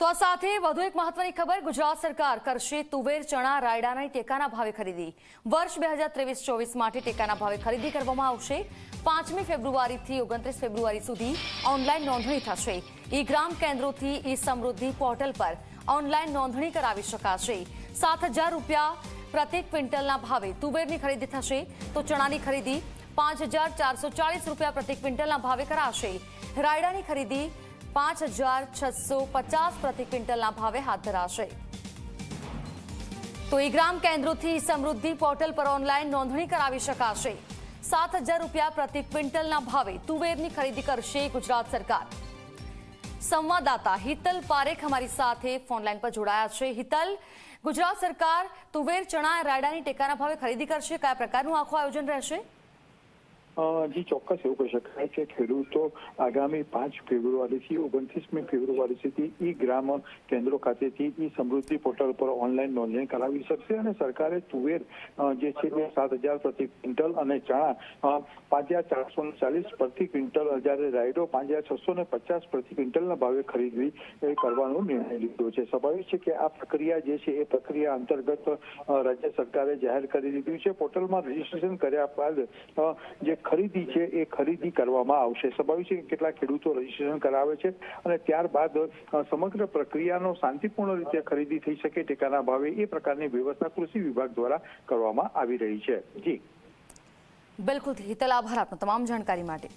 તો આ સાથે વધુ એક મહત્વની ખબર, ગુજરાત સરકાર કરશે તુવેર, ચણા, રાયડાના ટેકાના ભાવે ખરીદી. વર્ષ બે હજાર ત્રેવીસ ચોવીસ માટે ટેકાના ભાવે ખરીદી કરવામાં આવશે. પાંચમી ફેબ્રુઆરીથી ઓગણત્રીસ ફેબ્રુઆરી સુધી ઓનલાઈન નોંધણી થશે. ઈ ગ્રામ કેન્દ્રોથી ઈ સમૃદ્ધિ પોર્ટલ પર ઓનલાઈન નોંધણી કરાવી શકાશે. સાત રૂપિયા પ્રતિ ક્વિન્ટલના ભાવે તુવેરની ખરીદી થશે. તો ચણાની ખરીદી પાંચ રૂપિયા પ્રતિ ક્વિન્ટલના ભાવે કરાશે. રાયડાની ખરીદી પાંચ હજાર છસો પચાસ પ્રતિ ક્વિન્ટલના ભાવે હાથ ધરાશે. તો ઈગ્રામ કેન્દ્રોથી સમૃદ્ધિ પોર્ટલ પર ઓનલાઈન નોંધણી કરાવી શકાશે. સાત હજાર રૂપિયા પ્રતિ ક્વિન્ટલના ભાવે તુવેરની ખરીદી કરશે ગુજરાત સરકાર. સંવાદદાતા હિતલ પારેખ અમારી સાથે ફોનલાઈન પર જોડાયા છે. હિતલ, ગુજરાત સરકાર તુવેર, ચણા, રાયડાની ટેકાના ભાવે ખરીદી કરશે. કયા પ્રકારનું આખું આયોજન રહેશે? જી ચોક્કસ એવું કહી શકાય કે ખેડૂતો આગામી પાંચ ફેબ્રુઆરીથી ઓગણત્રીસમી ફેબ્રુઆરી સુધી ઈ ગ્રામ કેન્દ્રો ખાતેથી ઈ સમૃદ્ધિ પોર્ટલ પર ઓનલાઈન નોંધણી કરાવી શકશે અને સરકારે તુવેર જે છે તે સાત હજાર પ્રતિ ક્વિન્ટલ અને ચણા પાંચ હજાર ચારસો ને ચાલીસ પ્રતિ ક્વિન્ટલ જ્યારે રાયડો, પાંચ હજાર છસો ને પચાસ પ્રતિ ક્વિન્ટલના ભાવે ખરીદવી એ કરવાનો નિર્ણય લીધો છે. સ્વાભાવિક છે કે આ પ્રક્રિયા જે છે એ પ્રક્રિયા અંતર્ગત રાજ્ય સરકારે જાહેર કરી દીધું છે. પોર્ટલમાં રજીસ્ટ્રેશન કર્યા બાદ જે ખરીદી છે, એ ખરીદી કરવામાં આવશે. સ્વાભાવિક છે કે કેટલાક ખેડૂતો રજીસ્ટ્રેશન કરાવે છે અને ત્યારબાદ સમગ્ર પ્રક્રિયાનો શાંતિપૂર્ણ રીતે ખરીદી થઈ શકે ટેકાના ભાવે એ પ્રકારની વ્યવસ્થા કૃષિ વિભાગ દ્વારા કરવામાં આવી રહી છે. જી. બિલકુલ. હિતલ, આભાર આપનો તમામ જાણકારી માટે.